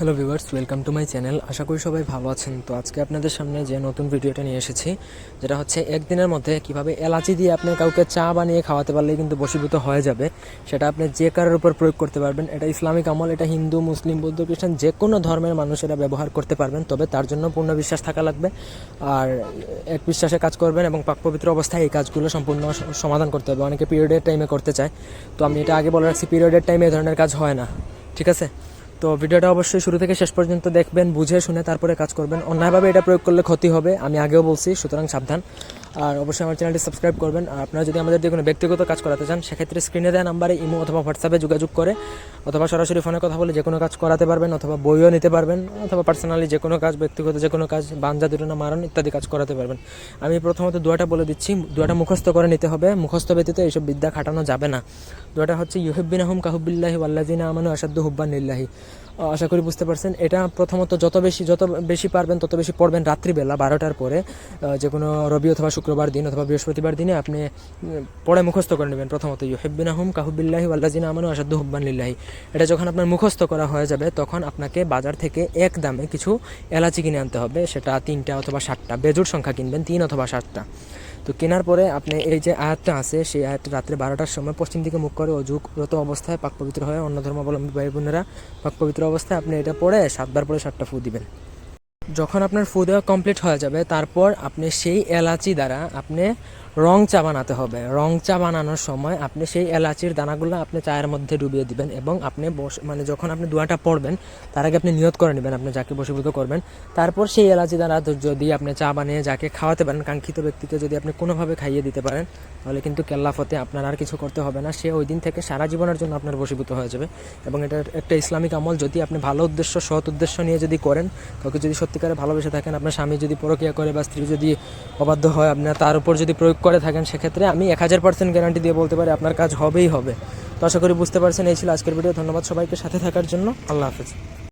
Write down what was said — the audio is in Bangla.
Hello viewers welcome to my channel আশা করি সবাই ভালো আছেন। তো আজকে আপনাদের সামনে যে নতুন ভিডিওটা নিয়ে এসেছি, যেটা হচ্ছে একদিনের মধ্যে কীভাবে এলাচি দিয়ে আপনি কাউকে চা বানিয়ে খাওয়াতে পারলেই কিন্তু বশীভূত হয়ে যাবে, সেটা আপনি যে কারোর উপর প্রয়োগ করতে পারবেন। এটা ইসলামিক আমল, এটা হিন্দু, মুসলিম, বৌদ্ধ, খ্রিস্টান, যে কোনো ধর্মের মানুষেরা ব্যবহার করতে পারবেন, তবে তার জন্য পূর্ণ বিশ্বাস থাকা লাগবে। আর এক বিশ্বাসে কাজ করবেন এবং পাক পবিত্র অবস্থায় এই কাজগুলো সম্পূর্ণ সমাধান করতে হবে। অনেকে পিরিয়ডের টাইমে করতে চায়। তো আমি এটা আগে বলে রাখছি পিরিয়ডের টাইমে এই ধরনের কাজ হয় না। ঠিক আছে? তো ভিডিওটা অবশ্যই শুরু থেকে শেষ পর্যন্ত দেখবেন, বুঝে শুনে তারপরে কাজ করবেন। অন্যায়ভাবে এটা প্রয়োগ করলে ক্ষতি হবে, আমি আগেও বলছি, সুতরাং সাবধান। আর অবশ্যই আমার চ্যানেলটি সাবস্ক্রাইব করবেন। আর আপনারা যদি আমাদের দিয়ে কোনো ব্যক্তিগত কাজ করাতে চান, সেক্ষেত্রে স্ক্রিনে দেওয়া নাম্বারে ইমো অথবা হোয়াটসঅ্যাপে যোগাযোগ করে অথবা সরাসরি ফোনে কথা বলে যে কোনো কাজ করাতে পারবেন অথবা বইও নিতে পারবেন অথবা পার্সোনালি যে কোনো কাজ, ব্যক্তিগত যে কোনো কাজ, বাঞ্জা দুটো মারণ ইত্যাদি কাজ করাতে পারবেন। আমি প্রথমত দুয়াটা বলে দিচ্ছি, দুয়াটা মুখস্থ করে নিতে হবে। মুখস্থ ব্যতীত এইসব বিদ্যা খাটানো যাবে না। দুয়াটা হচ্ছে ইউহিবিন আহম কাহুবিল্লাহি ওয়াল্লাজিনা আমানু আসাদ্দু হুব্বান লিল্লাহি। আশা করি বুঝতে পারছেন। এটা প্রথমত যত বেশি যত বেশি পারবেন, তত বেশি পড়বেন রাত্রিবেলা বারোটার পরে। যে কোনো রবি অথবা শুক্রবার দিন অথবা বৃহস্পতিবার দিনে আপনি পড়ে মুখস্থ করে নেবেন প্রথমত। ইউহিবিন আহম কাহুবিল্লাহি ওয়াল্লাজিনা আমানু আসাদ্দু হুব্বান লিল্লাহি। এটা যখন আপনার মুখস্থ করা হয়ে যাবে, তখন আপনাকে বাজার থেকে এক দামে কিছু এলাচি কিনে আনতে হবে। সেটা তিনটা অথবা সাতটা। বেজুর সংখ্যা কিনবেন, তিন অথবা সাতটা। তো কেনার পরে আপনি এই যে আয়াতটা আছে, সেই আয়াতটা রাত্রে বারোটার সময় পশ্চিম দিকে মুখ করে অযুগরত অবস্থায় পাক পবিত্র হয় অন্য ধর্মাবলম্বী ভাই বোনেরা পাক পবিত্র অবস্থায় আপনি এটা পড়ে সাতবার পরে সাতটা ফু দিবেন। যখন আপনার ফু দেওয়া কমপ্লিট হয়ে যাবে, তারপর আপনি সেই এলাচি দ্বারা আপনি রং চা বানাতে হবে। রং চা বানানোর সময় আপনি সেই এলাচির দানাগুলো আপনি চায়ের মধ্যে ডুবিয়ে দিবেন এবং আপনি বস মানে যখন আপনি দোয়াটা পড়বেন, তার আগে আপনি নিয়ত করে নেবেন আপনি যাকে বসীভূত করবেন। তারপর সেই এলাচি দ্বারা যদি আপনি চা বানিয়ে যাকে খাওয়াতে পারেন, কাঙ্ক্ষিত ব্যক্তিকে যদি আপনি কোনোভাবে খাইয়ে দিতে পারেন, তাহলে কিন্তু কেল্লাফতে আপনার আর কিছু করতে হবে না। সে ওই দিন থেকে সারা জীবনের জন্য আপনার বশীভূত হয়ে যাবে এবং এটা একটা ইসলামিক আমল, যদি আপনি ভালো উদ্দেশ্য, সৎ উদ্দেশ্য নিয়ে যদি করেন, কাউকে যদি সত্যিকারে ভালোবেসে থাকেন, আপনার স্বামী যদি পরকিয়া করে বা স্ত্রী যদি অবাধ্য হয়, আপনার তার উপর যদি প্রয়োগ করে থাকেন, সেক্ষেত্রে আমি এক হাজার পার্সেন্ট গ্যারান্টি দিয়ে বলতে পারি আপনার কাজ হবেই হবে। তো আশা করি বুঝতে পারছেন, এই ছিল আজকের ভিডিও ধন্যবাদ সবাইকে সাথে থাকার জন্য। আল্লাহ হাফেজ।